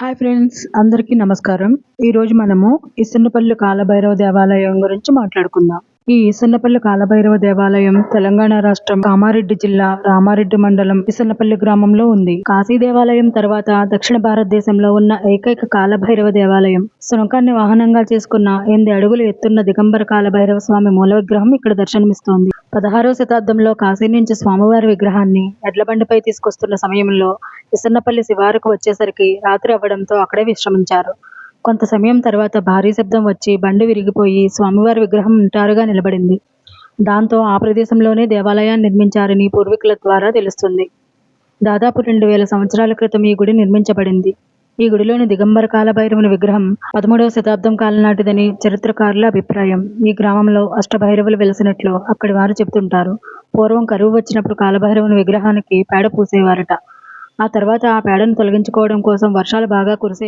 Hi friends అందరికీ నమస్కారం. ఈ రోజు మనము ఇసన్నపల్లి కాలభైరవ దేవాలయం గురించి మాట్లాడుకుందాం. ఈ ఇసన్నపల్లి కాలభైరవ దేవాలయం తెలంగాణ రాష్ట్రం కామారెడ్డి జిల్లా రామారెడ్డి మండలం ఇసన్నపల్లి గ్రామంలో ఉంది. కాశీ దేవాలయం తర్వాత దక్షిణ భారతదేశంలో ఉన్న ఏకైక కాలభైరవ దేవాలయం. శునకాన్ని వాహనంగా చేసుకున్న ఎనిమిది అడుగులు ఎత్తున్న దిగంబర కాలభైరవ స్వామి మూల విగ్రహం ఇక్కడ దర్శనమిస్తోంది. పదహారవ శతాబ్దంలో కాశీ నుంచి స్వామివారి విగ్రహాన్ని ఎడ్లబండిపై తీసుకొస్తున్న సమయంలో ఇసన్నపల్లి శివారుకు వచ్చేసరికి రాత్రి అవ్వడంతో అక్కడే విశ్రమించారు. కొంత సమయం తర్వాత భారీ శబ్దం వచ్చి బండి విరిగిపోయి స్వామివారి విగ్రహం ఉంటారుగా నిలబడింది. దాంతో ఆ ప్రదేశంలోనే దేవాలయాన్ని నిర్మించారని పూర్వీకుల ద్వారా తెలుస్తుంది. దాదాపు రెండు వేల సంవత్సరాల క్రితం ఈ గుడి నిర్మించబడింది. ఈ గుడిలోని దిగంబర కాలభైరవుని విగ్రహం పదమూడవ శతాబ్దం కాలం నాటిదని చరిత్రకారుల అభిప్రాయం. ఈ గ్రామంలో అష్టభైరవులు వెలిసినట్లు అక్కడి వారు చెబుతుంటారు. పూర్వం కరువు వచ్చినప్పుడు కాలభైరవుని విగ్రహానికి పేడ పూసేవారట. ఆ తర్వాత ఆ పేడను తొలగించుకోవడం కోసం వర్షాలు బాగా కురిసే